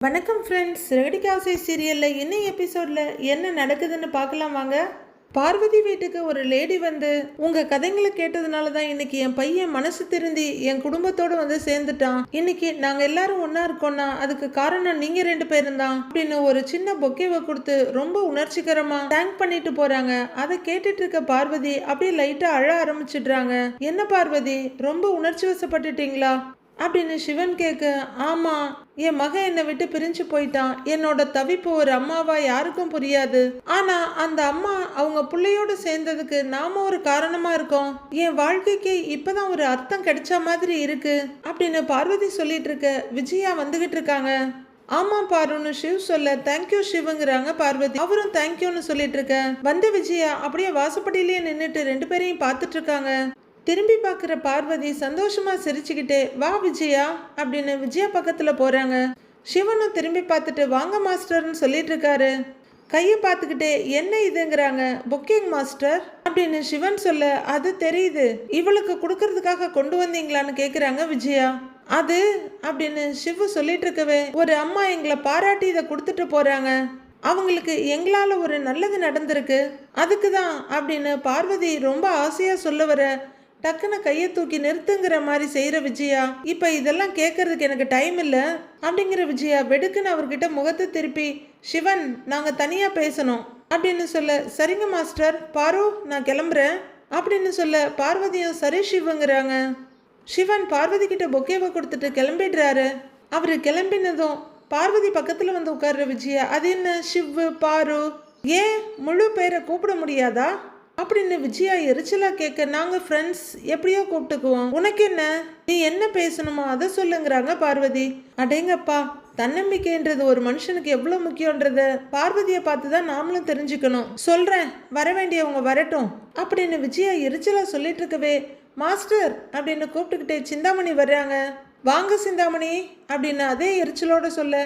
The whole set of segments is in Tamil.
வணக்கம் ஃப்ரெண்ட்ஸ் ரெகடிகாசை சீரியலில் இன்னும் எபிசோடில் என்ன நடக்குதுன்னு பார்க்கலாம் வாங்க. பார்வதி வீட்டுக்கு ஒரு லேடி வந்து உங்கள் கதைங்களை கேட்டதுனால தான் இன்னைக்கு என் பையன் மனசு திருந்தி என் குடும்பத்தோடு வந்து சேர்ந்துட்டான். இன்னைக்கு நாங்கள் எல்லாரும் ஒன்றா இருக்கோம்னா அதுக்கு காரணம் நீங்கள் ரெண்டு பேரும் தான் அப்படின்னு ஒரு சின்ன பொக்கேவை கொடுத்து ரொம்ப உணர்ச்சிகரமாக தேங்க் பண்ணிட்டு போகிறாங்க அதை கேட்டுட்டு இருக்க பார்வதி அப்படியே லைட்டாக அழ ஆரம்பிச்சிடுறாங்க. என்ன பார்வதி? ரொம்ப உணர்ச்சி வசப்பட்டுட்டீங்களா? அப்படின்னு சிவன் கேட்க ஆமா என் மகன் என்னை விட்டு பிரிஞ்சு போயிட்டான். என்னோட தவிப்பு ஒரு அம்மாவா யாருக்கும் புரியாது. ஆனா அந்த அம்மா அவங்க பிள்ளையோட சேர்ந்ததுக்கு நாம ஒரு காரணமா இருக்கோம். என் வாழ்க்கைக்கு இப்பதான் ஒரு அர்த்தம் கிடைச்ச மாதிரி இருக்கு. அப்படின்னு பார்வதி சொல்லிட்டு இருக்க விஜயா வந்துகிட்டு இருக்காங்க. ஆமா பாருன்னு சிவ் சொல்ல தேங்க்யூ சிவங்கிறாங்க பார்வதி. அவரும் தேங்க்யூன்னு சொல்லிட்டு இருக்க. வந்த விஜயா அப்படியே வாசப்படியிலேயே நின்றுட்டு ரெண்டு பேரையும் பார்த்துட்டு இருக்காங்க. திரும்பி பார்க்குற பார்வதி சந்தோஷமாக சிரிச்சுக்கிட்டே வா விஜயா அப்படின்னு விஜயா பக்கத்தில் போகிறாங்க சிவனும் திரும்பி பார்த்துட்டு வாங்க மாஸ்டர்னு சொல்லிட்டு இருக்காரு. கையை பார்த்துக்கிட்டே என்ன இதுங்கிறாங்க? Booking master? அப்படின்னு சிவன் சொல்ல அது தெரியுது. இவளுக்கு கொடுக்கறதுக்காக கொண்டு வந்தீங்களான்னு கேட்குறாங்க விஜயா. அது? அப்படின்னு சிவு சொல்லிட்டு இருக்கவே ஒரு அம்மா எங்களை பாராட்டி இதை கொடுத்துட்டு போறாங்க. அவங்களுக்கு எங்களால் ஒரு நல்லது நடந்திருக்கு. அதுக்கு தான் அப்படின்னு பார்வதி ரொம்ப ஆசையாக சொல்ல வர டக்குன்னு கையை தூக்கி நிறுத்துங்கிற மாதிரி செய்கிற விஜயா இப்போ இதெல்லாம் கேட்கறதுக்கு எனக்கு டைம் இல்லை அப்படிங்கிற விஜயா வெடுக்குன்னு அவர்கிட்ட முகத்தை திருப்பி சிவன் நாங்கள் தனியாக பேசணும் அப்படின்னு சொல்ல சரிங்க மாஸ்டர் பாரு நான் கிளம்புறேன் அப்படின்னு சொல்ல பார்வதியும் சரி சிவங்கிறாங்க. சிவன் பார்வதி கிட்ட பொக்கேவை கொடுத்துட்டு கிளம்பிடுறாரு. அவர் கிளம்பினதும் பார்வதி பக்கத்தில் வந்து உட்கார்ற விஜயா அது என்ன சிவ் பாரு ஏன் முழு பேரை கூப்பிட முடியாதா? அப்படின்னு விஜயா எரிச்சலா கேட்க நாங்க ஃப்ரெண்ட்ஸ் எப்படியோ கூப்பிட்டுக்குவோம். உனக்கு என்ன? நீ என்ன பேசணுமோ அதை சொல்லுங்கிறாங்க பார்வதி. அடேங்கப்பா தன்னம்பிக்கைன்றது ஒரு மனுஷனுக்கு எவ்வளோ முக்கியன்றத பார்வதியை பார்த்து தான் நாமளும் தெரிஞ்சுக்கணும். சொல்றேன் வர வேண்டியவங்க வரட்டும் அப்படின்னு விஜயா எரிச்சலா சொல்லிட்டு இருக்கவே மாஸ்டர் அப்படின்னு கூப்பிட்டுக்கிட்டே சிந்தாமணி வர்றாங்க. வாங்க சிந்தாமணி அப்படின்னு அதே எரிச்சலோட சொல்ல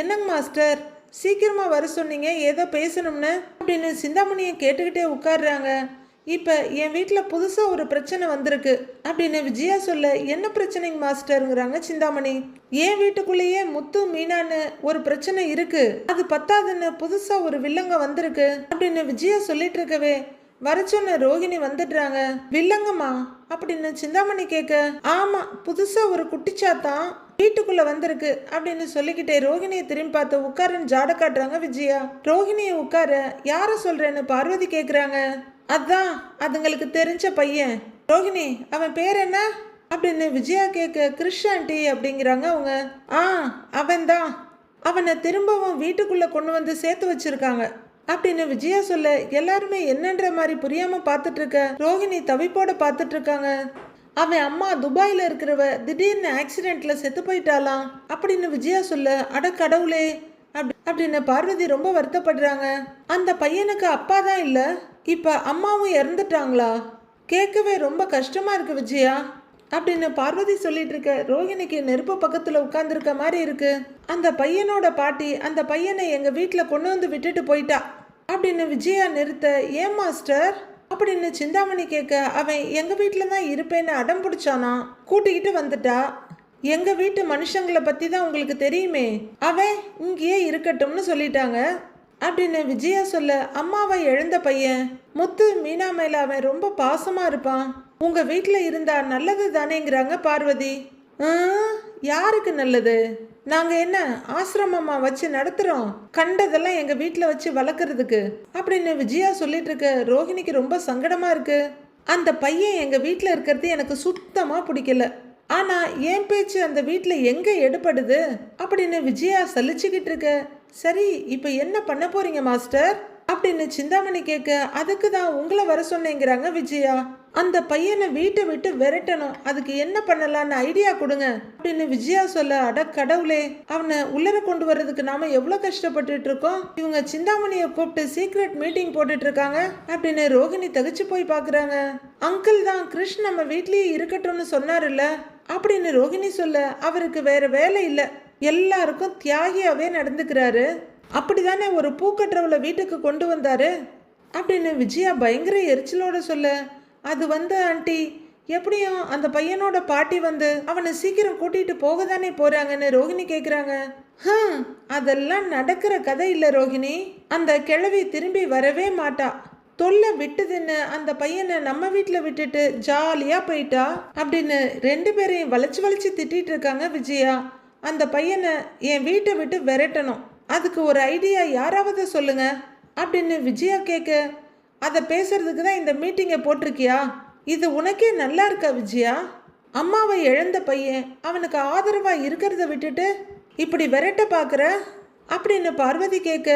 என்னங்க மாஸ்டர்? சீக்கிரமாக வர சொன்னீங்க ஏதோ பேசணும்னு அப்படின்னு சிந்தாமணியை கேட்டுக்கிட்டே உட்காடுறாங்க இப்போ என் வீட்டில் புதுசாக ஒரு பிரச்சனை வந்திருக்கு அப்படின்னு விஜயா சொல்ல என்ன பிரச்சனைங்க மாஸ்டருங்கிறாங்க சிந்தாமணி? என் வீட்டுக்குள்ளேயே முத்து மீனான்னு ஒரு பிரச்சனை இருக்கு. அது பத்தாதுன்னு புதுசாக ஒரு வில்லங்க வந்திருக்கு அப்படின்னு விஜயா சொல்லிட்டு இருக்கவே வர சொன்ன ரோகிணி வந்துடுறாங்க. வில்லங்கம்மா? அப்படின்னு சிந்தாமணி கேட்க ஆமா புதுசா ஒரு குட்டிச்சாத்தான் வீட்டுக்குள்ள வந்திருக்கு அப்படின்னு சொல்லிக்கிட்டே ரோகிணியை திரும்பி பார்த்து உட்காருன்னு ஜாட காட்டுறாங்க விஜயா. ரோகிணியை உட்கார யார சொல்றேன்னு பார்வதி கேக்குறாங்க. அதான் அதுங்களுக்கு தெரிஞ்ச பையன். ரோகிணி அவன் பேர் என்ன? அப்படின்னு விஜயா கேட்க கிருஷாண்டி அப்படிங்கிறாங்க அவங்க. ஆ அவன்தான். அவனை திரும்பவும் வீட்டுக்குள்ள கொண்டு வந்து சேர்த்து வச்சிருக்காங்க. அப்படின்னு விஜயா சொல்ல எல்லாருமே என்னன்ற மாதிரி புரியாம பார்த்துட்டு இருக்க. ரோஹிணி தவிப்போட பார்த்துட்டு இருக்காங்க. அவன் அம்மா துபாயில் இருக்கிறவ திடீர்னு ஆக்சிடெண்ட்டில் செத்து போயிட்டாலாம் அப்படின்னு விஜயா சொல்ல அட கடவுளே அப்படி அப்படின்னு பார்வதி ரொம்ப வருத்தப்படுறாங்க. அந்த பையனுக்கு அப்பா தான் இல்லை இப்போ அம்மாவும் இறந்துட்டாங்களா? கேட்கவே ரொம்ப கஷ்டமாக இருக்கு விஜயா அப்படின்னு பார்வதி சொல்லிட்டு இருக்க ரோஹிணிக்கு நெருப்பு பக்கத்தில் உட்காந்துருக்க மாதிரி இருக்கு. அந்த பையனோட பாட்டி அந்த பையனை எங்கள் வீட்டில் கொண்டு வந்து விட்டுட்டு போயிட்டா அப்படின்னு விஜயா நிறுத்த ஏன் மாஸ்டர்? அப்படின்னு சிந்தாமணி கேட்க அவன் எங்கள் வீட்டில் தான் இருப்பேன்னு அடம் பிடிச்சானா? கூட்டிக்கிட்டு வந்துட்டா? எங்கள் வீட்டு மனுஷங்களை பற்றி தான் உங்களுக்கு தெரியுமே? அவன் இங்கேயே இருக்கட்டும்னு சொல்லிட்டாங்க. அப்படின்னு விஜயா சொல்ல அம்மாவை எழுந்த பையன். முத்து மீனா மேல அவன் ரொம்ப பாசமா இருப்பான். உங்க வீட்டில் இருந்தா நல்லது தானேங்கிறாங்க பார்வதி. யாருக்கு நல்லது? நாங்கள் என்ன ஆசிரமமாக வச்சு நடத்துகிறோம் கண்டதெல்லாம் எங்கள் வீட்டில் வச்சு வளர்க்குறதுக்கு. அப்படின்னு விஜயா சொல்லிட்டு இருக்க ரோஹிணிக்கு ரொம்ப சங்கடமாக இருக்குது அந்த பையன் எங்கள் வீட்டில் இருக்கிறது எனக்கு சுத்தமாக பிடிக்கல. ஆனால் என் பேச்சு அந்த வீட்டில் எங்கே எடுபடுது? அப்படின்னு விஜயா சலிச்சுக்கிட்டு இருக்க. சரி இப்போ என்ன பண்ண போறீங்க மாஸ்டர்? அப்படின்னு சிந்தாமணி கேட்க அதுக்கு தான் உங்களை வர சொன்னேங்கிறாங்க விஜயா. அந்த பையனை வீட்டை விட்டு விரட்டணும். அதுக்கு என்ன பண்ணலான்னு ஐடியா கொடுங்க அப்படின்னு விஜயா சொல்ல அட கடவுளே அவனை உள்ளர கொண்டு வர்றதுக்கு நாம எவ்வளவு கஷ்டப்பட்டுட்டு இருக்கோம்? இவங்க சிந்தாமணியை கூப்பிட்டு சீக்ரெட் மீட்டிங் போட்டுட்டு இருக்காங்க அப்படின்னு ரோகிணி தகச்சு போய் பாக்குறாங்க. அங்கிள் தான் கிருஷ் நம்ம வீட்லயே இருக்கட்டும்னு சொன்னாருல்ல அப்படின்னு ரோகிணி சொல்ல அவருக்கு வேற வேலை இல்லை. எல்லாருக்கும் தியாகியாவே நடந்துக்கிறாரு. அப்படி தானே ஒரு பூக்கட்டுறவுல வீட்டுக்கு கொண்டு வந்தார்? அப்படின்னு விஜயா பயங்கர எரிச்சலோட சொல்ல அது வந்து ஆண்டி எப்படியும் அந்த பையனோட பாட்டி வந்து அவனை சீக்கிரம் கூட்டிகிட்டு போக தானே போகிறாங்கன்னு ரோகிணி கேட்குறாங்க ஹம், அதெல்லாம் நடக்கிற கதை இல்லை ரோகிணி. அந்த கிழவி திரும்பி வரவே மாட்டா. தொல்லை விட்டுதுன்னு அந்த பையனை நம்ம வீட்டில் விட்டுட்டு ஜாலியாக போயிட்டா? அப்படின்னு ரெண்டு பேரையும் வளைச்சு வளைச்சு திட்டிகிட்டு இருக்காங்க விஜயா. அந்த பையனை என் வீட்டை விட்டு விரட்டணும். அதுக்கு ஒரு ஐடியா யாராவது சொல்லுங்க அப்படின்னு விஜயா கேட்க அதை பேசுறதுக்கு தான் இந்த மீட்டிங்கை போட்டிருக்கியா? இது உனக்கே நல்லா இருக்கா விஜயா? அம்மாவை இழந்த பையன் அவனுக்கு ஆதரவா இருக்கிறத விட்டுட்டு இப்படி விரட்ட பார்க்குற அப்படின்னு பார்வதி கேட்க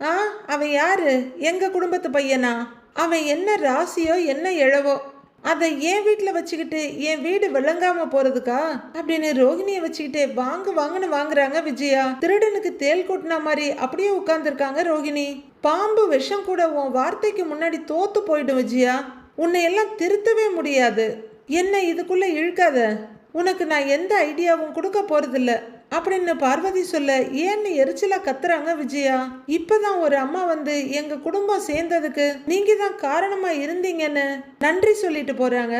ஆ அவன் யாரு? எங்க குடும்பத்து பையனா? அவன் என்ன ராசியோ என்ன இழவோ அதை என் வீட்டில் வச்சுக்கிட்டு என் வீடு விளங்காம போறதுக்கா? அப்படின்னு ரோகிணியை வச்சுக்கிட்டு வாங்க வாங்கன்னு வாங்குறாங்க விஜயா. திருடனுக்கு தேல் கொட்டின மாதிரி அப்படியே உட்காந்துருக்காங்க ரோகிணி. பாம்பு விஷம் கூட உன் வார்த்தைக்கு முன்னாடி தோத்து போயிடும் விஜயா. உன்னை எல்லாம் திருத்தவே முடியாது. என்ன இதுக்குள்ள இழுக்காத? உனக்கு நான் எந்த ஐடியாவும் கொடுக்க போறதில்ல. அப்படின்னு பார்வதி சொல்ல ஏன்னு எரிச்சலா கத்துறாங்க விஜயா? இப்பதான் ஒரு அம்மா வந்து எங்க குடும்பம் சேர்ந்ததுக்கு நீங்க தான் காரணமா இருந்தீங்கன்னு நன்றி சொல்லிட்டு போறாங்க.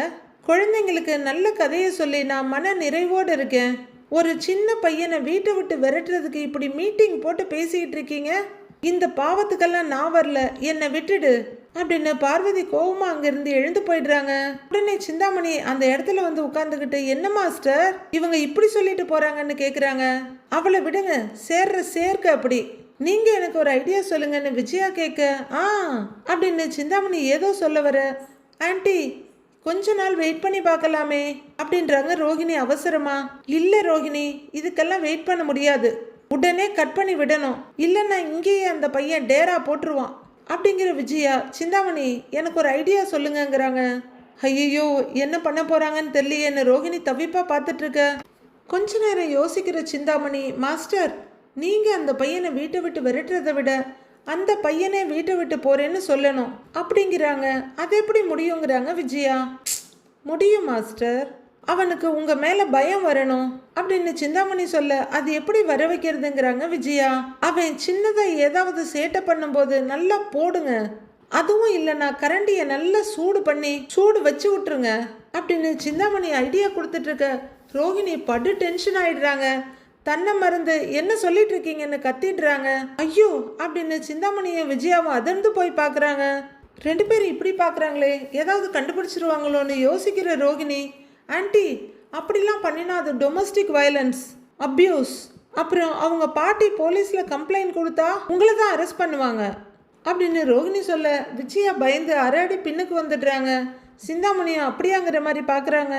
குழந்தைங்களுக்கு நல்ல கதையை சொல்லி நான் மன நிறைவோடு இருக்கேன். ஒரு சின்ன பையனை வீட்டை விட்டு விரட்டுறதுக்கு இப்படி மீட்டிங் போட்டு பேசிக்கிட்டு இருக்கீங்க? இந்த பாவத்துக்கெல்லாம் நான் வரல. என்னை விட்டுடு. அப்படின்னு பார்வதி கோவமாக அங்கிருந்து எழுந்து போயிடுறாங்க. உடனே சிந்தாமணி அந்த இடத்துல வந்து உட்காந்துக்கிட்டு என்ன மாஸ்டர்? இவங்க இப்படி சொல்லிட்டு போறாங்கன்னு கேக்குறாங்க. அவளை விடுங்க சேர்ற சேர்க்க அப்படி. நீங்க எனக்கு ஒரு ஐடியா சொல்லுங்கன்னு விஜயா கேட்க ஆ அப்படின்னு சிந்தாமணி ஏதோ சொல்ல வர ஆன்டி கொஞ்ச நாள் வெயிட் பண்ணி பார்க்கலாமே அப்படின்றாங்க ரோகிணி அவசரமா. இல்ல ரோகிணி இதுக்கெல்லாம் வெயிட் பண்ண முடியாது. உடனே கட் பண்ணி விடணும். இல்லைன்னா இங்கேயே அந்த பையன் டேரா போட்டுருவான். அப்படிங்கிற விஜயா சிந்தாமணி எனக்கு ஒரு ஐடியா சொல்லுங்கங்கிறாங்க. ஐயோ என்ன பண்ண போகிறாங்கன்னு தெரியலையேன்னு ரோகிணி தவிப்பா பார்த்துட்டு இருக்க கொஞ்ச நேரம் யோசிக்கிற சிந்தாமணி மாஸ்டர் நீங்கள் அந்த பையனை வீட்டை விட்டு விரட்டுறதை விட அந்த பையனே வீட்டை விட்டு போகிறேன்னு சொல்லணும். அப்படிங்கிறாங்க. அது எப்படி முடியுங்கிறாங்க விஜயா? முடியும் மாஸ்டர். அவனுக்கு உங்கள் மேலே பயம் வரணும் அப்படின்னு சிந்தாமணி சொல்ல அது எப்படி வர வைக்கிறதுங்கிறாங்க விஜயா? அவன் சின்னதாக ஏதாவது சேட்டை பண்ணும்போது நல்லா போடுங்க. அதுவும் இல்லைனா கரண்டியை நல்லா சூடு பண்ணி சூடு வச்சு விட்டுருங்க. அப்படின்னு சிந்தாமணி ஐடியா கொடுத்துட்ருக்க ரோஹிணி ரோகிணி படு டென்ஷன் ஆயிடுறாங்க. தன்னை மறந்து என்ன சொல்லிட்டு இருக்கீங்கன்னு கத்திடுறாங்க. ஐயோ அப்படின்னு சிந்தாமணியும் விஜயாவும் அதிர்ந்து போய் பார்க்குறாங்க ரெண்டு பேரும் இப்படி பார்க்குறாங்களே ஏதாவது கண்டுபிடிச்சிருவாங்களோன்னு யோசிக்கிற ரோகிணி ஆன்டி அப்படிலாம் பண்ணினா அது டொமஸ்டிக் வயலன்ஸ் அப்யூஸ் அப்புறம் அவங்க பாட்டி போலீஸில் கம்ப்ளைண்ட் கொடுத்தா உங்களை தான் அரெஸ்ட் பண்ணுவாங்க. அப்படின்னு ரோகிணி சொல்ல விஜயா பயந்து அரடி பின்னுக்கு வந்துடுறாங்க. சிந்தாமணியும் அப்படியாங்கிற மாதிரி பார்க்குறாங்க.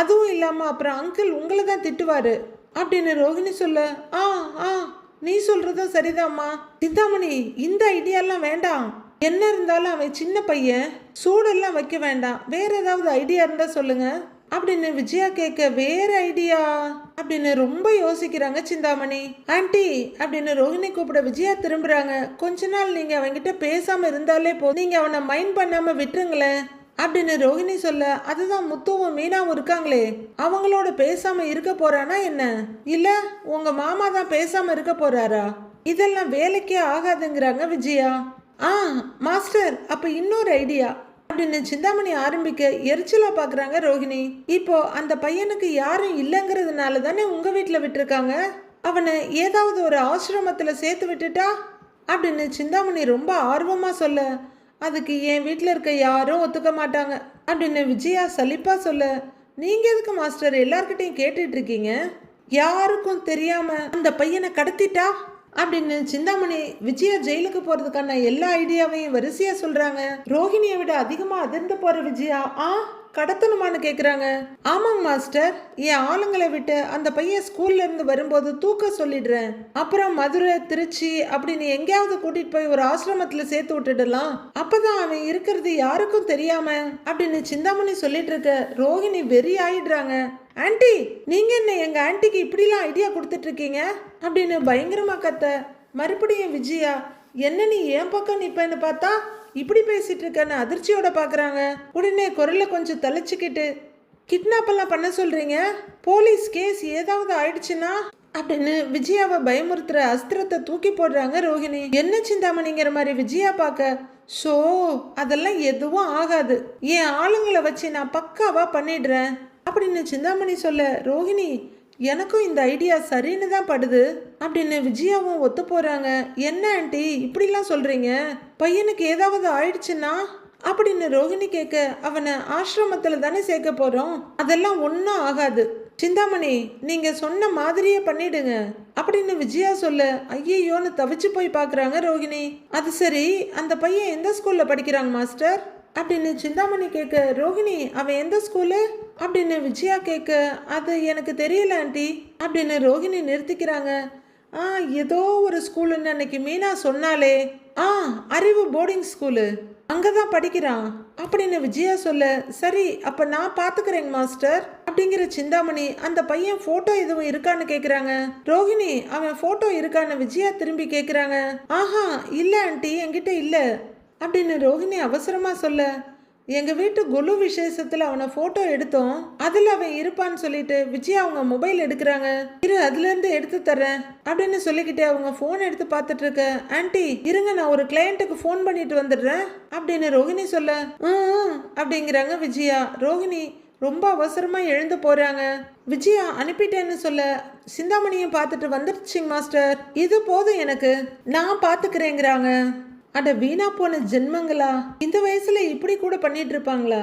அதுவும் இல்லாமல் அப்புறம் அங்கிள் உங்களை தான் திட்டுவார். அப்படின்னு ரோகிணி சொல்ல ஆ ஆ நீ சொல்கிறதும் சரிதாம்மா. சிந்தாமணி இந்த ஐடியாலாம் வேண்டாம். என்ன இருந்தாலும் அவன் சின்ன பையன் சூடெல்லாம் வைக்க வேண்டாம். வேற ஏதாவது ஐடியா இருந்தால் சொல்லுங்கள் அப்படின்னு விஜயா கேட்க வேற ஐடியா அப்படின்னு ரொம்ப யோசிக்கிறாங்க சிந்தாமணி. ஆண்டி அப்படின்னு ரோஹிணி கூப்பிட விஜயா திரும்புறாங்க. கொஞ்ச நாள் நீங்க அவன்கிட்ட பேசாம இருந்தாலே போதும். நீங்க அவனை மைண்ட் பண்ணாம விட்டுருங்களேன். அப்படின்னு ரோஹிணி சொல்ல அதுதான் முத்துவும் மீனாவும் இருக்காங்களே. அவங்களோட பேசாம இருக்க போறானா என்ன? இல்ல உங்க மாமா தான் பேசாம இருக்க போறாரா? இதெல்லாம் வேலைக்கே ஆகாதுங்கிறாங்க விஜயா. ஆ மாஸ்டர் அப்ப இன்னொரு ஐடியா அப்படின்னு சிந்தாமணி ஆரம்பிக்க எரிச்சலா பாக்குறாங்க ரோஹிணி. இப்போ அந்த பையனுக்கு யாரும் இல்லைங்கிறதுனால தானே உங்க வீட்டில் விட்டுருக்காங்க? அவனை ஏதாவது ஒரு ஆசிரமத்தில் சேர்த்து விட்டுட்டா? அப்படின்னு சிந்தாமணி ரொம்ப ஆர்வமாக சொல்ல அதுக்கு என் வீட்டில் இருக்க யாரும் ஒத்துக்க மாட்டாங்க. அப்படின்னு விஜயா சலிப்பாக சொல்ல நீங்கள் எதுக்கு மாஸ்டர் எல்லார்கிட்டையும் கேட்டுட்ருக்கீங்க யாருக்கும் தெரியாமல் அந்த பையனை கடத்திட்டா? அப்படின்னு சிந்தாமணி விஜயா ஜெயிலுக்கு போறதுக்கான எல்லா ஐடியாவையும் வரிசையா சொல்றாங்க. ரோஹிணியை விட அதிகமா அதிர்ந்து போற விஜயா ஆ கடத்தணுமான்னு கேட்குறாங்க ஆமாங்க மாஸ்டர் என் ஆளுங்களை விட்டு அந்த பையன் ஸ்கூல்ல இருந்து வரும்போது தூக்க சொல்லிடுறேன். அப்புறம் மதுரை திருச்சி அப்படின்னு எங்கேயாவது கூட்டிட்டு போய் ஒரு ஆசிரமத்தில் சேர்த்து விட்டுடலாம். அப்பதான் அவன் இருக்கிறது யாருக்கும் தெரியாம அப்படின்னு சிந்தாமணி சொல்லிட்டு இருக்க ரோஹிணி வெறி ஆயிடுறாங்க. ஆண்டி நீங்கள் என்ன எங்கள் ஆண்டிக்கு இப்படிலாம் ஐடியா கொடுத்துட்ருக்கீங்க? அப்படின்னு பயங்கரமாக கத்த மறுபடியும் விஜயா என்ன நீ ஏன் பக்கம் நிற்பேன்னு பார்த்தா இப்படி பேசிகிட்டு இருக்கேன்னு அதிர்ச்சியோட பார்க்குறாங்க உடனே குரலை கொஞ்சம் தலைச்சிக்கிட்டு கிட்னாப்பெல்லாம் பண்ண சொல்கிறீங்க போலீஸ் கேஸ் ஏதாவது ஆயிடுச்சுன்னா? அப்படின்னு விஜயாவை பயமுறுத்துற அஸ்திரத்தை தூக்கி போடுறாங்க ரோஹிணி. என்ன சிந்தாமணிங்கிற மாதிரி விஜயா பார்க்க ஸோ அதெல்லாம் எதுவும் ஆகாது. என் ஆளுங்களை வச்சு நான் பக்காவாக பண்ணிடுறேன். அப்படின்னு சிந்தாமணி சொல்ல ரோஹிணி எனக்கும் இந்த ஐடியா சரின்னு தான் படுது. அப்படின்னு விஜயாவும் ஒத்து போகிறாங்க என்ன ஆண்டி இப்படிலாம் சொல்கிறீங்க பையனுக்கு ஏதாவது ஆயிடுச்சுன்னா? அப்படின்னு ரோஹிணி கேட்க அவனை ஆசிரமத்தில் தானே சேர்க்க போகிறோம் அதெல்லாம் ஒன்றும் ஆகாது. சிந்தாமணி நீங்கள் சொன்ன மாதிரியே பண்ணிடுங்க. அப்படின்னு விஜயா சொல்ல ஐயையோன்னு தவிச்சு போய் பார்க்குறாங்க ரோஹிணி. அது சரி அந்த பையன் எந்த ஸ்கூலில் படிக்கிறாங்க மாஸ்டர்? அப்படின்னு சிந்தாமணி கேட்க ரோஹிணி அவன் எந்த ஸ்கூலு அப்படின்னு விஜயா கேட்க அது எனக்கு தெரியல ஆண்டி அப்படின்னு ரோஹிணி நிறுத்திக்கிறாங்க. ஆ ஏதோ ஒரு ஸ்கூலுன்னு அன்னைக்கு மீனா சொன்னாலே ஆ அறிவு போர்டிங் ஸ்கூலு அங்கே தான் படிக்கிறான் அப்படின்னு விஜயா சொல்ல சரி அப்போ நான் பார்த்துக்கிறேங்க மாஸ்டர் அப்படிங்கிற சிந்தாமணி அந்த பையன் ஃபோட்டோ எதுவும் இருக்கான்னு கேட்குறாங்க ரோஹிணி அவன் ஃபோட்டோ இருக்கான்னு விஜயா திரும்பி கேட்குறாங்க ஆஹா இல்லை ஆண்டி என்கிட்ட இல்லை அப்படின்னு ரோஹிணி அவசரமாக சொல்ல எங்கள் வீட்டு குழு விசேஷத்தில் அவனை ஃபோட்டோ எடுத்தோம். அதில் அவன் இருப்பான்னு சொல்லிட்டு விஜயா அவங்க மொபைல் எடுக்கிறாங்க. இரு அதுலேருந்து எடுத்து தர்றேன். அப்படின்னு சொல்லிக்கிட்டே அவங்க ஃபோன் எடுத்து பார்த்துட்டு இருக்க ஆன்ட்டி இருங்க நான் ஒரு கிளையண்ட்டுக்கு ஃபோன் பண்ணிட்டு வந்துடுறேன். அப்படின்னு ரோஹிணி சொல்ல "ம், அப்படிங்கிறாங்க விஜயா. ரோஹிணி ரொம்ப அவசரமாக எழுந்து போகிறாங்க விஜயா அனுப்பிட்டேன்னு சொல்ல சிந்தாமணியும் பார்த்துட்டு வந்துடுச்சுங்க மாஸ்டர். இது போதும் எனக்கு. நான் பார்த்துக்கிறேங்கிறாங்க. அட வீணா போன ஜென்மங்களா? இந்த வயசுல இப்படி கூட பண்ணிட்டு இருப்பாங்களா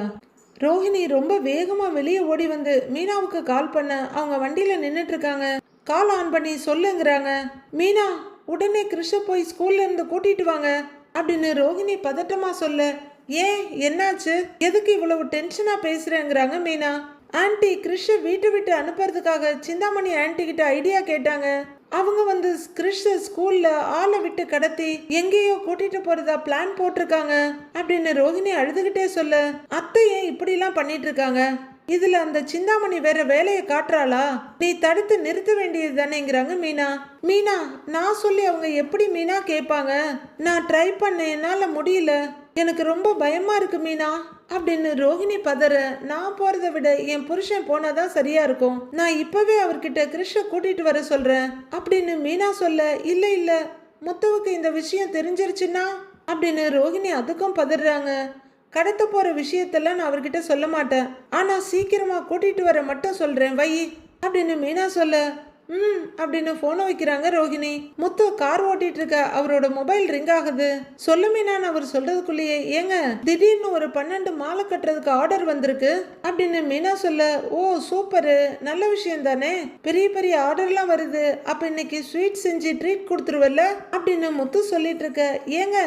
ரோஹிணி ரொம்ப வேகமா வெளியே ஓடி வந்து மீனாவுக்கு கால் பண்ண அவங்க வண்டியில நின்னுட்டு இருக்காங்க கால் ஆன் பண்ணி சொல்லுங்கிறாங்க. மீனா உடனே கிருஷ போய் ஸ்கூல்ல இருந்து கூட்டிட்டு வாங்க அப்படின்னு ரோஹிணி பதட்டமா சொல்ல. ஏன்? என்னாச்சு? எதுக்கு இவ்வளவு டென்ஷனா பேசுறேங்கிறாங்க மீனா? ஆன்டி கிறிஷ வீட்டு விட்டு அனுப்புறதுக்காக சிந்தாமணி ஆன்டி கிட்ட ஐடியா கேட்டாங்க. அவங்க வந்து கிறிஷ ஸ்கூல்ல ஆளை விட்டு கடத்தி எங்கேயோ கூட்டிட்டு போறதா பிளான் போட்டிருக்காங்க. அப்படின்னு ரோஹிணி அழுதுகிட்டே சொல்ல அத்தை ஏன் இப்படிலாம் பண்ணிட்டு இருக்காங்க இதுல அந்த சிந்தாமணி வேற வேலையை காட்டுறாளா? நீ தடுத்து நிறுத்த வேண்டியது தானேங்கிறாங்க மீனா. மீனா நான் சொல்லி அவங்க எப்படி மீனா கேட்பாங்க? நான் ட்ரை பண்ண என்னால முடியல. எனக்கு ரொம்ப பயமா இருக்கு மீனா. அப்படின்னு ரோஹிணி பதற நான் போறதை விட என் புருஷன் போனாதான் சரியா இருக்கும். நான் இப்பவே அவர்கிட்ட கிருஷ கூட்டிட்டு வர சொல்றேன். அப்படின்னு மீனா சொல்ல இல்ல இல்ல முத்துவுக்கு இந்த விஷயம் தெரிஞ்சிருச்சுன்னா? அப்படின்னு ரோஹிணி அதுக்கும் பதறாங்க. கடத்த போற விஷயத்தெல்லாம் நான் அவர்கிட்ட சொல்ல மாட்டேன். ஆனா சீக்கிரமா கூட்டிட்டு வர மட்டும் சொல்றேன் வை அப்படின்னு மீனா சொல்ல ம் அப்படின்னு ஃபோனை வைக்கிறாங்க ரோஹிணி. முத்து கார் ஓட்டிட்டு இருக்க அவரோட மொபைல் ரிங் ஆகுது. சொல்லுமே நான் அவர் சொல்றதுக்குள்ளேயே ஏங்க திடீர்னு ஒரு பன்னெண்டு மாலை கட்டுறதுக்கு ஆர்டர் வந்திருக்கு. அப்படின்னு மீனா சொல்ல ஓ சூப்பரு நல்ல விஷயம் தானே? பெரிய பெரிய ஆர்டர்லாம் வருது. அப்ப இன்னைக்கு ஸ்வீட் செஞ்சு ட்ரீட் கொடுத்துருவல்ல? அப்படின்னு முத்து சொல்லிட்டு இருக்க ஏங்க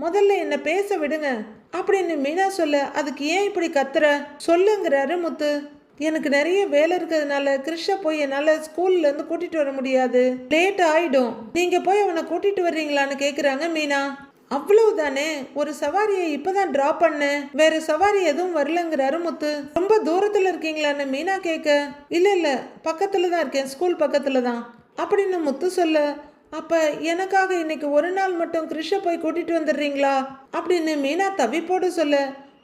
முதல்ல என்ன பேச விடுங்க. அப்படின்னு மீனா சொல்ல அதுக்கு ஏன் இப்படி கத்துற? சொல்லுங்கிறாரு முத்து. எனக்கு நிறைய வேலை இருக்கிறதுனால கிருஷ்ண போய் என்னால் ஸ்கூல்ல இருந்து கூட்டிட்டு வர முடியாது. லேட் ஆயிடும். நீங்க போய் அவனை கூட்டிட்டு வர்றீங்களான்னு கேக்குறாங்க மீனா. அவ்வளவுதானே? ஒரு சவாரியை இப்பதான் டிரா பண்ணேன் வேற சவாரி எதுவும் வரலங்கிறாரு முத்து. ரொம்ப தூரத்துல இருக்கீங்களான்னு மீனா கேட்க இல்ல இல்ல பக்கத்துல தான் இருக்கேன். ஸ்கூல் பக்கத்துல தான் அப்படின்னு முத்து சொல்ல அப்ப எனக்காக இன்னைக்கு ஒரு நாள் மட்டும் கிருஷ போய் கூட்டிட்டு வந்துடுறீங்களா? அப்படின்னு மீனா தவிப்போடு சொல்ல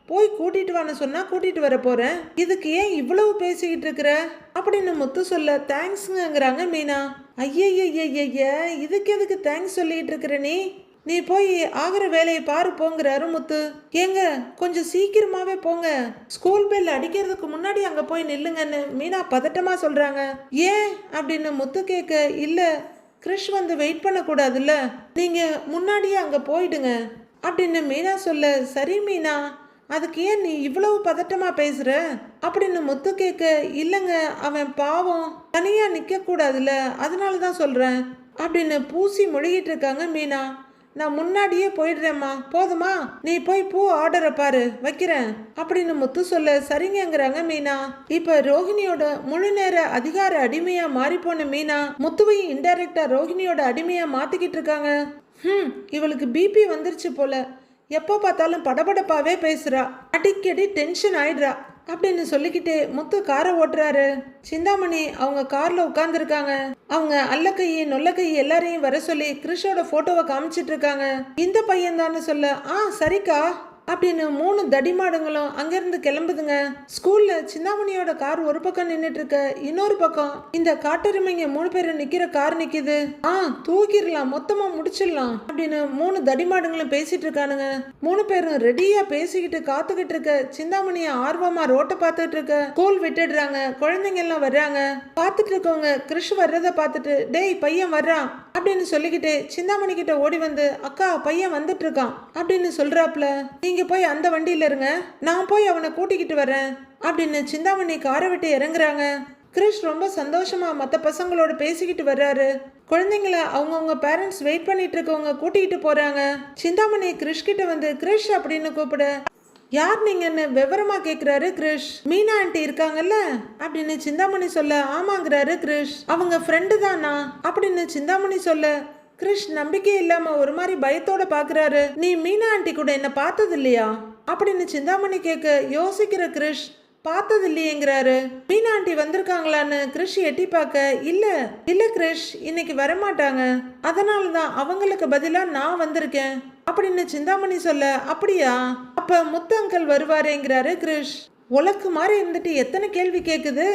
போய் கூட்டிட்டு வான்னு சொன்னா கூட்டிட்டு வர போறேன். இதுக்கு ஏன் இவ்வளவு பேசிக்கிட்டு இருக்கிற? அப்படின்னு முத்து சொல்ல தேங்க்ஸுங்கிறாங்க மீனா. ஐயய்யய்யய்ய இதுக்கு எதுக்கு தேங்க்ஸ் சொல்லிட்டு இருக்கிற நீ? நீ போய் ஆகிற வேலையை பாரு போங்கிறாரு முத்து. ஏங்க கொஞ்சம் சீக்கிரமாவே போங்க. ஸ்கூல் பெல் அடிக்கிறதுக்கு முன்னாடி அங்க போய் நில்லுங்கன்னு மீனா பதட்டமா சொல்றாங்க. ஏன்? அப்படின்னு முத்து கேட்க இல்ல கிறிஷ் வந்து வெயிட் பண்ணக்கூடாதுல்ல. நீங்க முன்னாடியே அங்க போயிடுங்க. அப்படின்னு மீனா சொல்ல சரி மீனா. அதுக்கு ஏன் நீ இவ்வளவு பதட்டமாக பேசுகிற அப்படின்னு முத்து கேட்க இல்லைங்க அவன் பாவம். தனியாக நிற்கக்கூடாதுல்ல அதனால தான் சொல்கிறேன் அப்படின்னு பூசி மொழிகிட்டு இருக்காங்க மீனா. நான் முன்னாடியே போயிடுறேம்மா. போதுமா? நீ போய் பூ ஆர்டரை பாரு வைக்கிறேன் அப்படின்னு முத்து சொல்ல சரிங்கங்கிறாங்க மீனா. இப்ப ரோஹிணியோட முழு நேர அதிகார அடிமையா மாறி போன மீனா முத்துவையும் இன்டைரக்டா ரோஹிணியோட அடிமையா மாத்திக்கிட்டு இருக்காங்க. ஹம் இவளுக்கு பிபி வந்துருச்சு போல. எப்போ பார்த்தாலும் படபடப்பாகவே பேசுகிறா அடிக்கடி டென்ஷன் ஆயிடுறா. அப்படின்னு சொல்லிக்கிட்டே முத்து காரை ஓட்டுறாரு. சிந்தாமணி அவங்க கார்ல உட்காந்துருக்காங்க அவங்க அல்லக்கையை நொல்லக்கையை எல்லாரையும் வர சொல்லி கிறிஷோட போட்டோவை காமிச்சிட்டு இருக்காங்க. இந்த பையன் சொல்ல ஆ சரிக்கா. அப்படின்னு மூணு தடிமாடுங்களும் அங்கிருந்து கிளம்புதுங்க. ஸ்கூல்ல சிந்தாமணியோட கார் ஒரு பக்கம் நின்னுட்டு இருக்க இன்னொரு பக்கம் இந்த காட்டெருமைங்க மூணு பேரும் நிக்கிற கார் நிக்குது. ஆ தூக்கிடலாம் மொத்தமா முடிச்சிடலாம் அப்படின்னு மூணு தடிமாடுங்களும் பேசிட்டு இருக்கானுங்க மூணு பேரும் ரெடியா பேசிக்கிட்டு காத்துக்கிட்டு இருக்க சிந்தாமணிய ஆர்வமா ரோட்டை பார்த்துட்டு இருக்க ஸ்கூல் விட்டுடுறாங்க குழந்தைங்க எல்லாம் வர்றாங்க. பார்த்துட்டு இருக்கவங்க கிறிஷ் வர்றதை பார்த்துட்டு டேய் பையன் வர்றான் அப்படின்னு சொல்லிக்கிட்டு சிந்தாமணி கிட்ட ஓடி வந்து அக்கா பையன் வந்துட்டு இருக்கான் அப்படின்னு சொல்றாப்ல நீங்க நீங்கள் போய் அந்த வண்டியில் இருங்க. நான் போய் அவனை கூட்டிக்கிட்டு வரேன் அப்படின்னு சிந்தாமணி காரை விட்டு இறங்குறாங்க. கிறிஷ் ரொம்ப சந்தோஷமாக மற்ற பசங்களோட பேசிக்கிட்டு வர்றாரு. குழந்தைங்கள அவங்கவுங்க பேரண்ட்ஸ் வெயிட் பண்ணிட்டு இருக்கவங்க கூட்டிகிட்டு போகிறாங்க சிந்தாமணி கிறிஷ் கிட்ட வந்து கிறிஷ் அப்படின்னு கூப்பிட யார் நீங்கன்னு விவரமா கேக்குறாரு கிரிஷ். மீனா ஆண்டி இருக்காங்கல்ல? அப்படின்னு சிந்தாமணி சொல்ல ஆமாங்கிறாரு கிரிஷ். அவங்க ஃப்ரெண்டு தானா? அப்படின்னு சிந்தாமணி சொல்ல கிருஷ் நம்பிக்கை இல்லாம ஒரு மாதிரி பயத்தோட பாக்குறாரு. நீ மீனா ஆண்டி கூட என்ன பார்த்தது இல்லையா அப்படின்னு சிந்தாமணி கேட்க யோசிக்கிற கிருஷ் பார்த்தது இல்லையேங்கிறாரு மீனா ஆண்டி வந்திருக்காங்களான்னு கிருஷ் எட்டி பார்க்க இல்ல இல்ல கிருஷ் இன்னைக்கு வரமாட்டாங்க. அதனால தான் அவங்களுக்கு பதிலா நான் வந்திருக்கேன். அப்படின்னு சிந்தாமணி சொல்ல அப்படியா? அப்ப முத்தங்கல் வருவாரேங்கிறாரு கிருஷ். உலக்கு மாதிரி இருந்துட்டு எத்தனை கேள்வி கேட்குது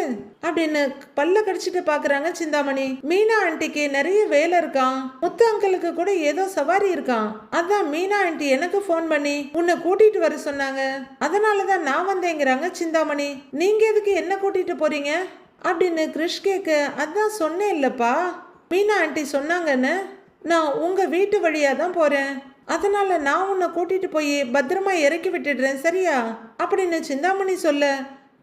அப்படின்னு பல்ல கடிச்சிட்டு பாக்குறாங்க சிந்தாமணி. மீனா ஆண்டிக்கு நிறைய வேலை இருக்கான் முத்து அங்கிளுக்கு கூட ஏதோ சவாரி இருக்கான் அதான் மீனா ஆண்டி எனக்கு ஃபோன் பண்ணி உன்னை கூட்டிட்டு வர சொன்னாங்க. அதனால தான் நான் வந்தேங்கிறாங்க சிந்தாமணி. நீங்க எதுக்கு என்ன கூட்டிட்டு போறீங்க? அப்படின்னு கிரிஷ் கேட்க அதான் சொன்னேன் இல்லப்பா மீனா ஆண்டி சொன்னாங்கன்னு. நான் உங்க வீட்டு வழியா தான் போறேன். அதனால் நான் உன்னை கூட்டிகிட்டு போய் பத்திரமா இறக்கி விட்டுடுறேன் சரியா? அப்படின்னு சிந்தாமணி சொல்ல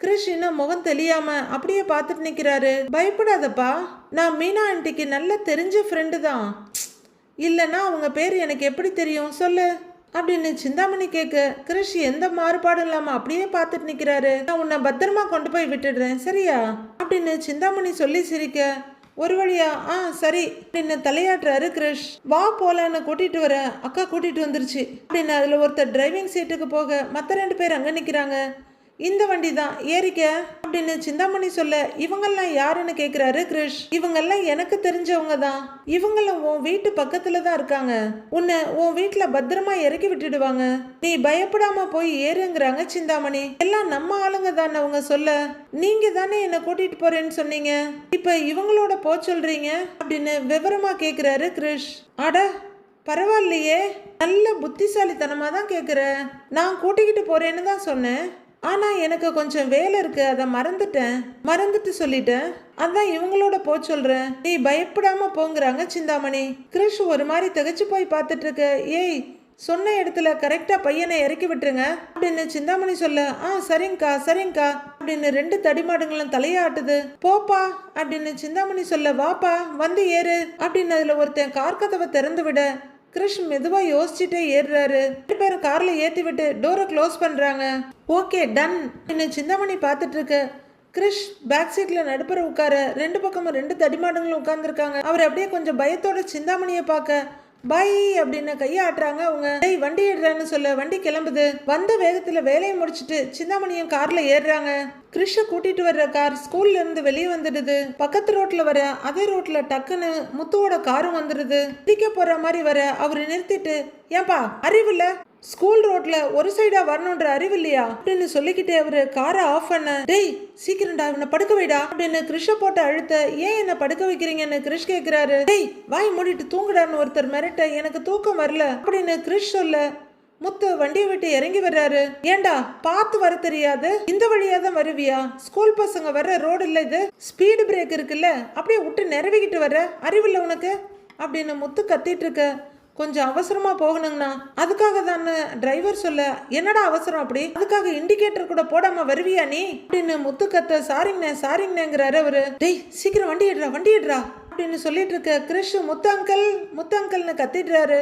கிரிஷ் இன்னும் முகம் தெரியாம அப்படியே பார்த்துட்டு நிற்கிறாரு பயப்படாதப்பா நான் மீனா ஆண்டிக்கு நல்ல தெரிஞ்ச ஃப்ரெண்டு தான். இல்லைன்னா அவங்க பேர் எனக்கு எப்படி தெரியும்? சொல்லு. அப்படின்னு சிந்தாமணி கேட்க கிரிஷ் எந்த மாறுபாடும் இல்லாமல் அப்படியே பார்த்துட்டு நிற்கிறாரு நான் உன்னை பத்திரமா கொண்டு போய் விட்டுடுறேன் சரியா? அப்படின்னு சிந்தாமணி சொல்லி சிரிக்க ஒரு வழியா ஆ சரி அப்படின்னு தலையாட்டுறாரு கிரிஷ். வா போலான்னு கூட்டிட்டு வரேன். அக்கா கூட்டிட்டு வந்துருச்சு. அப்படின்னு அதுல ஒருத்தர் டிரைவிங் சீட்டுக்கு போக மற்ற ரெண்டு பேர் அங்க நிக்கிறாங்க. இந்த வண்டி தான் ஏறிக்க அப்படின்னு சிந்தாமணி சொல்ல இவங்கெல்லாம் யாருன்னு கேக்குறாரு கிரிஷ். இவங்கெல்லாம் எனக்கு தெரிஞ்சவங்க தான் இவங்களும் உன் வீட்டு பக்கத்துல தான் இருக்காங்க. உன்னை உன் வீட்டுல பத்திரமா இறக்கி விட்டுடுவாங்க. நீ பயப்படாம போய் ஏறுங்கிறாங்க சிந்தாமணி. எல்லாம் நம்ம ஆளுங்க தானே அவங்க சொல்ல. நீங்க தானே என்ன கூட்டிட்டு போறேன்னு சொன்னீங்க. இப்ப இவங்களோட போ சொல்றீங்க? அப்படின்னு விவரமா கேக்குறாரு கிரிஷ். அட பரவாயில்லையே. நல்ல புத்திசாலித்தனமா தான் கேக்குற. நான் கூட்டிக்கிட்டு போறேன்னு தான் சொன்னேன். ஆனால் எனக்கு கொஞ்சம் வேலை இருக்கு அதை மறந்துட்டேன். மறந்துட்டு சொல்லிட்டேன். அதான் இவங்களோட போ சொல்கிறேன் நீ பயப்படாம போங்கிறாங்க சிந்தாமணி. கிருஷ் ஒரு மாதிரி திகைச்சு போய் பார்த்துட்டு இருக்க ஏய் சொன்ன இடத்துல கரெக்டாக பையனை இறக்கி விட்டுருங்க அப்படின்னு சிந்தாமணி சொல்ல ஆ சரிங்கக்கா சரிங்கக்கா அப்படின்னு ரெண்டு தடிமாடுங்களும் தலையாட்டுது. போப்பா அப்படின்னு சிந்தாமணி சொல்ல வாப்பா வந்து ஏறு அப்படின்னு அதில் ஒருத்தன் கார் கதவை திறந்து விட கிரிஷ் மெதுவா யோசிச்சுட்டே ஏறுறாரு. ரெண்டு பேரும் கார்ல ஏத்தி விட்டு டோரை க்ளோஸ் பண்றாங்க. Okay done. என்ன சிந்தாமணி பார்த்துட்டு இருக்கு கிரிஷ் பேக் சீட்ல நடுப்புற உட்கார ரெண்டு பக்கமும் ரெண்டு தடிமாடுங்களும் உட்கார்ந்துருக்காங்க. அவர் அப்படியே கொஞ்சம் பயத்தோட சிந்தாமணியை பார்க்க பை அப்படின்னு கையாட்டுறாங்க அவங்க. டேய் வண்டி ஏடுறான்னு சொல்ல வண்டி கிளம்புது. வந்த வேகத்துல வேலையை முடிச்சிட்டு சிந்தாமணியும் கார்ல ஏறுறாங்க. கிரிஷ கூட்டிட்டு வர்ற கார் ஸ்கூல்ல இருந்து வெளியே வந்துடுது. பக்கத்து ரோட்ல வர அதே ரோட்ல டக்குன்னு முத்துவோட காரும் வந்துடுது. இடிக்க போற மாதிரி வர அவரு நிறுத்திட்டு ஏன்பா அறிவில்ல ஸ்கூல் ரோட்ல ஒரு சைடா வரணுன்ற அறிவு இல்லையா? அப்படின்னு சொல்லிக்கிட்டே அவரு காரை ஆஃப் பண்ண டேய் சீக்கிரம்டா இவனை படுக்க வைடா அப்படின்னு கிறிஷ போட்ட அழுத்த ஏன் என்ன படுக்க வைக்கிறீங்கன்னு? கிருஷ் கேக்குறாரு. டேய் வாய் மூடிட்டு தூங்குடான்னு ஒருத்தர் மிரட்ட எனக்கு தூக்கம் வரல அப்படின்னு கிருஷ் சொல்ல முத்து வண்டியை விட்டு இறங்கி வர்றாரு. ஏண்டா பார்த்து வர தெரியாது? இந்த வழியா தான் வருவியா? ஸ்கூல் பசங்க வர்ற ரோடு இல்ல இது. ஸ்பீடு பிரேக் இருக்குல்ல அப்படியே விட்டு நிறவிக்கிட்டு வர்ற அறிவில்லை உனக்கு? அப்படின்னு முத்து கத்திட்டு இருக்க கொஞ்சம் அவசரமா போகணுங்கண்ணா. அதுக்காக தானே டிரைவர் சொல்ல என்னடா அவசரம் அப்படி? அதுக்காக இண்டிகேட்டர் கூட போடாம வருவியா நீ? அப்படின்னு முத்து கத்த சாரிங்கண்ணே சாரிங்கண்ணேங்கிறாரு அவரு. டேய் சீக்கிரம் வண்டி எடுறா வண்டி எடுறா அப்படின்னு சொல்லிட்டு இருக்க கிறிஷ் முத்து முத்தங்கல்னு முத்து அங்கிள்னு கத்திடுறாரு.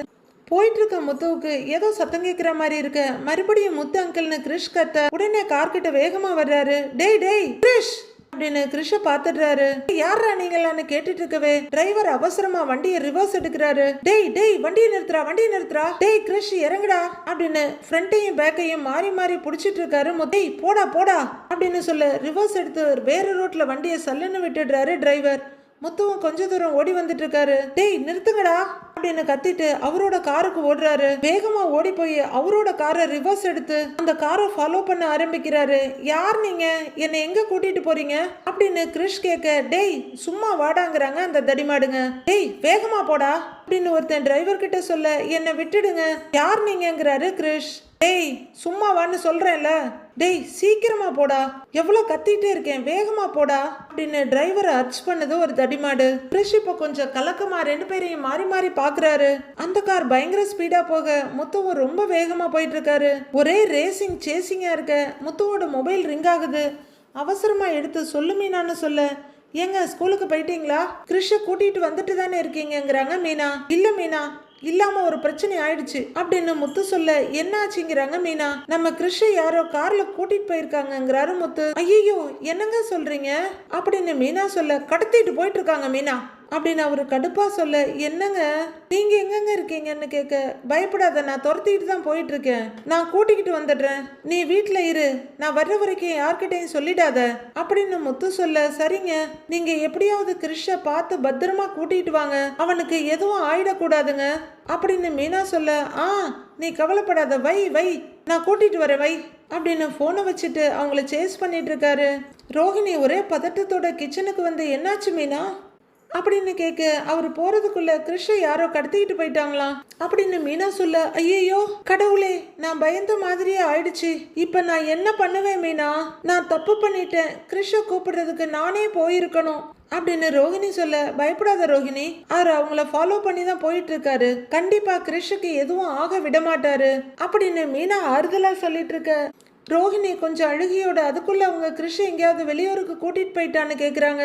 போயிட்டு இருக்க முத்துவுக்கு ஏதோ சத்தம் கேட்குற மாதிரி இருக்கு. மறுபடியும் முத்து அங்கிள்னு கிரிஷ் கத்த உடனே கார்கிட்ட வேகமா வர்றாரு. டேய் டேய் கிரிஷ்! அப்படின்னு கிருஷ பாத்துடுறாரு. யாரா நீங்களான்னு கேட்டுட்டு இருக்கவே டிரைவர் அவசரமா வண்டியை ரிவர்ஸ் எடுக்கிறாரு. டேய் டேய் வண்டியை நிறுத்துறா வண்டியை நிறுத்துறா. டேய் கிரிஷ் இறங்குடா அப்படின்னு ஃப்ரண்ட்டையும் பேக்கையும் மாறி மாறி புடிச்சிட்டு இருக்காரு மு- டேய் போடா போடா அப்படின்னு சொல்ல ரிவர்ஸ் எடுத்து வேற ரோட்ல வண்டியை சல்லுன்னு விட்டுடுறாரு டிரைவர் முத்துவும் கொஞ்ச தூரம் ஓடி வந்துட்டு இருக்காரு டேய் நிறுத்துங்கடா அப்படின்னு கத்திட்டு அவரோட காருக்கு ஓடுறாரு. வேகமா ஓடி போய் அவரோட காரை ரிவர்ஸ் எடுத்து அந்த காரை ஃபாலோ பண்ண ஆரம்பிக்கிறாரு. யார் நீங்க? என்னை எங்க கூட்டிட்டு போறீங்க? அப்படின்னு கிரிஷ் கேட்க டேய் சும்மா வாடாங்கிறாங்க அந்த தடிமாடுங்க. டேய் வேகமா போடா அப்படின்னு ஒருத்தன் டிரைவர் கிட்ட சொல்ல என்னை விட்டுடுங்க. யார் நீங்கங்கிறாரு கிரிஷ். டேய் சும்மா வான்னு சொல்றேன்ல. டேய் சீக்கிரமா போடா. எவ்வளோ கத்திட்டே இருக்கேன். வேகமா போடா. அப்படின்னு டிரைவரை அர்ச் பண்ணது ஒரு தடிமாடு. கிரிஷ் இப்போ கொஞ்சம் கலக்கமா ரெண்டு பேரையும் மாறி மாறி பாக்குறாரு. அந்த கார் பயங்கர ஸ்பீடா போக முத்துவும் ரொம்ப வேகமா போயிட்டு இருக்காரு ஒரே ரேசிங் சேசிங்கா இருக்க. முத்துவோட மொபைல் ரிங் ஆகுது. அவசரமா எடுத்து சொல்லு மீனான்னு சொல்ல. ஏங்க ஸ்கூலுக்கு போயிட்டீங்களா? கிறிஷ கூட்டிட்டு வந்துட்டு தானே இருக்கீங்கங்கிறாங்க மீனா. இல்ல மீனா இல்லாம ஒரு பிரச்சனை ஆயிடுச்சு அப்படின்னு முத்து சொல்ல என்ன ஆச்சுங்கிறாங்க மீனா. நம்ம கிருஷ யாரோ கார்ல கூட்டிட்டு போயிருக்காங்கங்கிறாரு முத்து. ஐயோ என்னங்க சொல்றீங்க? அப்படின்னு மீனா சொல்ல கடத்திட்டு போயிட்டு இருக்காங்க மீனா. அப்படின்னு அவர் கடுப்பாக சொல்ல என்னங்க? நீங்கள் எங்கெங்க இருக்கீங்கன்னு கேட்க பயப்படாத நான் துரத்திக்கிட்டு தான் போயிட்டு இருக்கேன் நான் கூட்டிக்கிட்டு வந்துடுறேன். நீ வீட்டில் இரு. நான் வர்ற வரைக்கும் யார்கிட்டையும் சொல்லிடாத. அப்படின்னு முத்து சொல்ல சரிங்க. நீங்கள் எப்படியாவது கிருஷ பார்த்து பத்திரமா கூட்டிகிட்டு வாங்க. அவனுக்கு எதுவும் ஆயிடக்கூடாதுங்க. அப்படின்னு மீனா சொல்ல ஆ நீ கவலைப்படாத. வை வை. நான் கூட்டிகிட்டு வரேன் வை. அப்படின்னு ஃபோனை வச்சுட்டு அவங்கள சேஸ் பண்ணிட்டு இருக்காரு ரோஹிணி ஒரே பதட்டத்தோட கிச்சனுக்கு வந்து என்னாச்சு மீனா? அப்படின்னு கேட்க அவர் போறதுக்குள்ள கிருஷ்ண யாரோ கடத்திக்கிட்டு போயிட்டாங்களாம். அப்படின்னு மீனா சொல்ல ஐயையோ கடவுளே நான் பயந்த மாதிரியே ஆயிடுச்சு. இப்ப நான் என்ன பண்ணுவேன் மீனா? நான் தப்பு பண்ணிட்டேன். கிருஷ்ண கூப்பிடுறதுக்கு நானே போயிருக்கணும். அப்படின்னு ரோஹிணி சொல்ல பயப்படாத ரோஹிணி அவர் அவங்கள ஃபாலோ பண்ணி தான் போயிட்டு இருக்காரு கண்டிப்பா கிருஷ்ணுக்கு எதுவும் ஆக விட மாட்டாரு அப்படின்னு மீனா ஆறுதலா சொல்லிட்டு இருக்க ரோஹிணி கொஞ்சம் அழுகியோட அதுக்குள்ள அவங்க கிருஷ் எங்கேயாவது வெளியூருக்கு கூட்டிட்டு போயிட்டான்னு கேக்குறாங்க.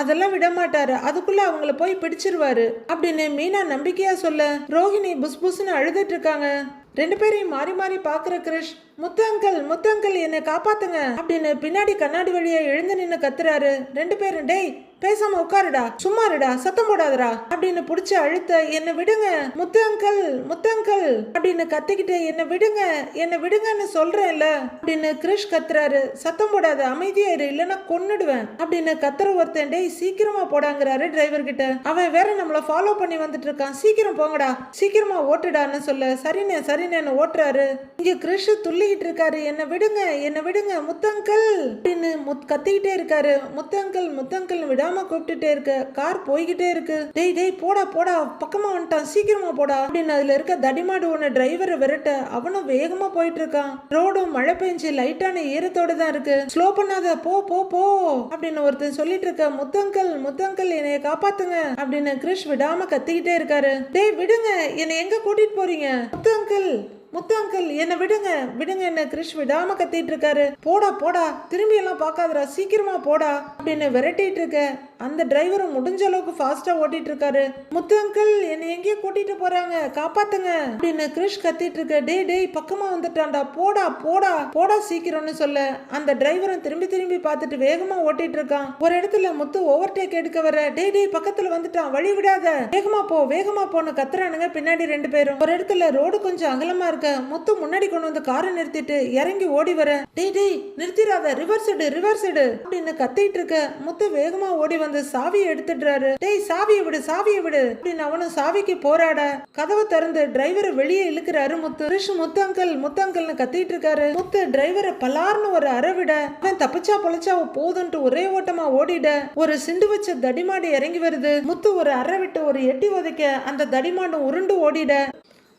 அதெல்லாம் விட மாட்டாரு. அதுக்குள்ள அவங்கள போய் பிடிச்சிருவாரு. அப்படின்னு மீனா நம்பிக்கையா சொல்ல ரோஹிணி புஸ் புஸ்னு அழுதுட்டு இருக்காங்க. ரெண்டு பேரையும் மாறி மாறி பாக்குற கிருஷ் முத்து அங்கிள் முத்து அங்கிள் என்னை காப்பாத்துங்க. அப்படின்னு பின்னாடி கண்ணாடி வழியா எழுந்து நின்று கத்துறாரு. ரெண்டு பேரும் டேய் பேசாம உட்காருடா சும்மா இருடா சத்தம் போடாதடா அப்படின்னு புடிச்சு அழுத்த என்ன விடுங்க முத்து அங்கிள் முத்து அங்கிள் அப்படின்னு கத்திக்கிட்டு என்ன விடுங்க என்ன விடுங்கன்னு சொல்றேன்ல அப்படின்னு கிரிஷ் கத்துறாரு. சத்தம் போடாத அமைதியா இரு இல்லைன்னா கொன்னுடுவேன் அப்படின்னு கத்துற ஒருத்தன் டேய் சீக்கிரமா போடாங்கிறாரு டிரைவர் கிட்ட. அவன் வேற நம்மள ஃபாலோ பண்ணி வந்துட்டு இருக்கான் சீக்கிரம் போங்கடா சீக்கிரமா ஓட்டுடான்னு சொல்ல சரிண்ணே சரிண்ணேன்னு ஓட்டுறாரு. இங்க கிரிஷ் துள்ளிக்கிட்டு இருக்காரு. என்ன விடுங்க என்ன விடுங்க முத்தங்கல் அப்படின்னு முத் கத்திக்கிட்டே இருக்காரு. முத்தங்கல் முத்தங்கல் விட விடாம கூப்பிட்டுட்டே இருக்க. கார் போய்கிட்டே இருக்கு. டேய் டேய் போடா போடா. பக்கமா வந்துட்டான். சீக்கிரமா போடா அப்படின்னு அதுல இருக்க தடிமாடு ஒன்று டிரைவரை விரட்ட அவனும் வேகமா போயிட்டு இருக்கான். ரோடும் மழை பெஞ்சு லைட்டான ஈரத்தோடு தான் இருக்கு. ஸ்லோ பண்ணாத. போ போ போ அப்படின்னு ஒருத்தன் சொல்லிட்டு இருக்க. முத்தங்கல் முத்தங்கல் என்னைய காப்பாத்துங்க அப்படின்னு கிரிஷ் விடாம கத்திக்கிட்டே இருக்காரு. டேய் விடுங்க. என்னை எங்க கூட்டிட்டு போறீங்க? முத்தங்கல் முத்து அங்கிள் என்னை விடுங்க விடுங்க என்ன கிரிஷ் விடாம கத்திட்டு இருக்காரு போடா போடா திரும்பி எல்லாம் பார்க்காதடா சீக்கிரமா போடா அப்படின்னு விரட்டிட்டு இருக்க. அந்த டிரைவரும் முடிஞ்ச அளவுக்கு ஃபாஸ்டா ஓட்டிட்டு இருக்காரு முத்து அங்கிள் என்னை எங்கேயோ கூட்டிட்டு போறாங்க காப்பாத்துங்க அப்படின்னு கிரிஷ் கத்திட்டு இருக்க டே டேய் பக்கமா வந்துட்டான்டா போடா போடா போடா சீக்கிரம்னு சொல்ல. அந்த டிரைவரும் திரும்பி திரும்பி பார்த்துட்டு வேகமா ஓட்டிட்டு இருக்கான் ஒரு இடத்துல முத்து ஓவர்டேக் எடுக்க வர. டே டேய் பக்கத்துல வந்துட்டான் வழி விடாத. வேகமா போ வேகமா போன்னு கத்துறானுங்க பின்னாடி ரெண்டு பேரும். ஒரு இடத்துல ரோடு கொஞ்சம் அகலமா இருக்க. முத்து முன்னாடி கொண்டு வந்து காரை நிறுத்திட்டு இறங்கி ஓடி வர டேய் டேய் நிறுத்திடாத ரிவர்ஸ் எடு ரிவர்ஸ் எடு அப்படின்னு கத்திட்டு இருக்க முத்து வேகமா ஓடி வந்து சாவியை எடுத்துடுறாரு. டேய் சாவியை விடு சாவியை விடு அப்படின்னு அவனும் சாவிக்கு போராட கதவை திறந்து டிரைவரை வெளியே இழுக்கிறாரு முத்து. ரிஷ் முத்து அங்கிள் முத்து அங்கிள்னு கத்திட்டு இருக்காரு. முத்து டிரைவரை பலார்னு ஒரு அற விட அவன் தப்பிச்சா பொழைச்சா போதுன்ட்டு ஒரே ஓட்டமா ஓடிட. ஒரு சிண்டு வச்ச தடிமாடு இறங்கி வருது. முத்து ஒரு அற விட்டு ஒரு எட்டி உதைக்க அந்த தடிமாடு உருண்டு ஓடிட.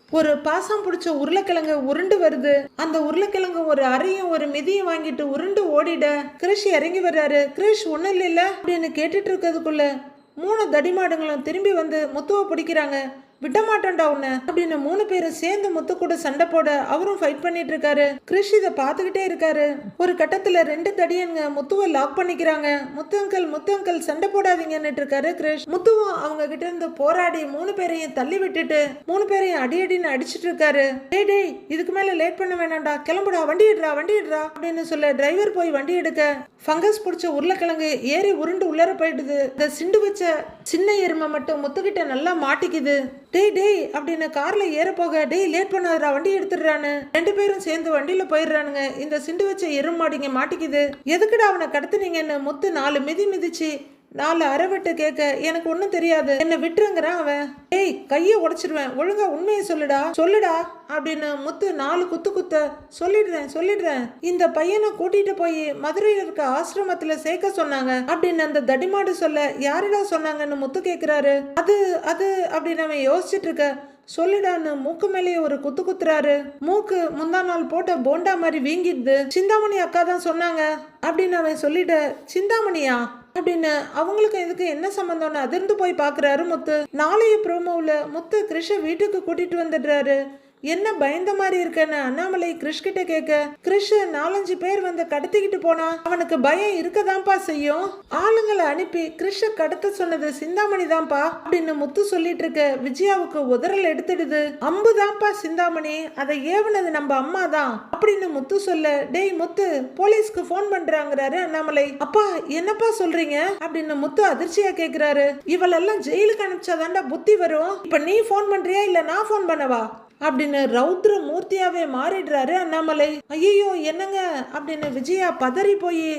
ஒரு பாசம் பிடிச்ச உருளைக்கிழங்கு உருண்டு வருது. அந்த உருளைக்கிழங்கு ஒரு அறையும் ஒரு மிதியும் வாங்கிட்டு உருண்டு ஓடிட கிரிஷ் இறங்கி வர்றாரு. கிரிஷ் ஒன்றும் இல்லைல்ல அப்படின்னு கேட்டுட்டு இருக்கிறதுக்குள்ள மூணு தடிமாடுங்களும் திரும்பி வந்து முத்துவை பிடிக்கிறாங்க. விட மாட்டேன்டா உன்னை. அப்படின்னு மூணு பேரும் சேர்ந்து முத்து கூட சண்டை போட அவரும் ஃபைட் பண்ணிட்டு இருக்காரு. கிறிஷ் இதை பார்த்துக்கிட்டே இருக்காரு. ஒரு கட்டத்துல ரெண்டு தடியனுங்க முத்துவை லாக் பண்ணிக்கிறாங்க. முத்து அங்கிள் முத்து அங்கிள் சண்டை போடாதீங்கன்னு இருக்காரு கிறிஷ் முத்துவும் அவங்க கிட்ட இருந்து போராடி மூணு பேரையும் தள்ளி விட்டுட்டு மூணு பேரையும் அடி அடின்னு அடிச்சிட்டு இருக்காரு. டேய் டேய் இதுக்கு மேல லேட் பண்ண வேணாம்டா. கிளம்புடா வண்டி எடுறா வண்டி எடுறா அப்படின்னு சொல்ல டிரைவர் போய் வண்டி எடுக்க ஃபங்கஸ் பிடிச்ச உருளைக்கிழங்கு ஏறி உருண்டு உள்ளர போயிடுது. இந்த சிண்டு வச்ச சின்ன எருமை மட்டும் முத்துக்கிட்ட நல்லா மாட்டிக்குது. டேய் டேய் அப்படின்னு கார்ல ஏற போக டேய் லேட் பண்ணாதடா வண்டி எடுத்துடுறான்னு. ரெண்டு பேரும் சேர்ந்து வண்டியில போயிடுறானுங்க. இந்த சிண்டு வச்ச எருமாடிங்க மாட்டிக்குது. எதுக்குடா அவனை கடத்துனீங்கன்னு முத்து நாலு மிதி மிதிச்சு நாலு அறவிட்டு கேட்க எனக்கு ஒன்றும் தெரியாது. என்னை விட்டுருங்கிறான் அவன். ஏய் கையை உடைச்சிருவேன். ஒழுங்கா உண்மையை சொல்லுடா. சொல்லுடா. அப்படின்னு முத்து நாலு குத்து குத்த சொல்லிடுறேன் சொல்லிடுறேன். இந்த பையனை கூட்டிட்டு போய் மதுரையில் இருக்க ஆசிரமத்துல சேர்க்க சொன்னாங்க. அப்படின்னு அந்த தடிமாடு சொல்ல யாரிடா சொன்னாங்கன்னு முத்து கேட்குறாரு அது அது அப்படின்னு அவன் யோசிச்சுட்டு இருக்க சொல்லிடான்னு மூக்கு மேலேயே ஒரு குத்து குத்துறாரு. மூக்கு முந்தா நாள் போட்ட போண்டா மாதிரி வீங்கிடுது. சிந்தாமணி அக்கா தான் சொன்னாங்க. அப்படின்னு அவன் சொல்லிட்டு சிந்தாமணியா? அப்படின்னு அவங்களுக்கு இதுக்கு என்ன சம்பந்தம்னு அதிர்ந்து போய் பார்க்குறாரு முத்து. நாளைய ப்ரோமோவில் முத்து கிருஷ வீட்டுக்கு கூட்டிட்டு வந்துடுறாரு. என்ன பயந்த மாதிரி இருக்கேன்னு அண்ணாமலை கிறிஷ் கிட்ட கேட்க கிறிஷ் நாலஞ்சு பேர் வந்து கடத்திக்கிட்டு போனா அவனுக்கு பயம் இருக்கதான்ப்பா செய்யும். ஆளுங்களை அனுப்பி கிறிஷ கடத்த சொன்னது சிந்தாமணி தான்ப்பா அப்படின்னு முத்து சொல்லிட்டு இருக்க விஜயாவுக்கு உதறல் எடுத்துடுது. அம்பு தான்ப்பா சிந்தாமணி அதை ஏவுனது நம்ம அம்மா தான் அப்படின்னு முத்து சொல்ல டேய் முத்து போலீஸ்க்கு ஃபோன் பண்றாங்கிறாரு அண்ணாமலை. அப்பா என்னப்பா சொல்றீங்க? அப்படின்னு முத்து அதிர்ச்சியா கேக்குறாரு. இவளெல்லாம் ஜெயிலுக்கு அனுப்பிச்சாதான்டா புத்தி வரும். இப்ப நீ ஃபோன் பண்றியா இல்ல நான் ஃபோன் பண்ணவா? அப்படின்னு ரௌத்ர மூர்த்தியாவே மாறிடுறாரு அண்ணாமலை. ஐயோ என்னங்க? அப்படின்னு விஜயா பதறி போய்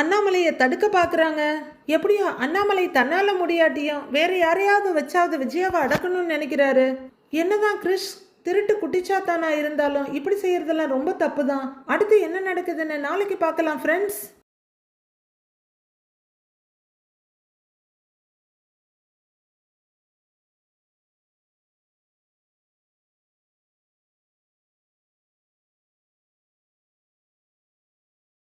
அண்ணாமலையை தடுக்க பார்க்குறாங்க எப்படியோ அண்ணாமலை தன்னால் முடியாட்டியும் வேற யாரையாவது வச்சாவது விஜயாவை அடக்கணும்னு நினைக்கிறாரு. என்னதான் கிறிஷ் திருட்டு குட்டிச்சாத்தானா இருந்தாலும் இப்படி செய்யறதெல்லாம் ரொம்ப தப்பு தான் அடுத்து என்ன நடக்குதுன்னு நாளைக்கு பார்க்கலாம் ஃப்ரெண்ட்ஸ்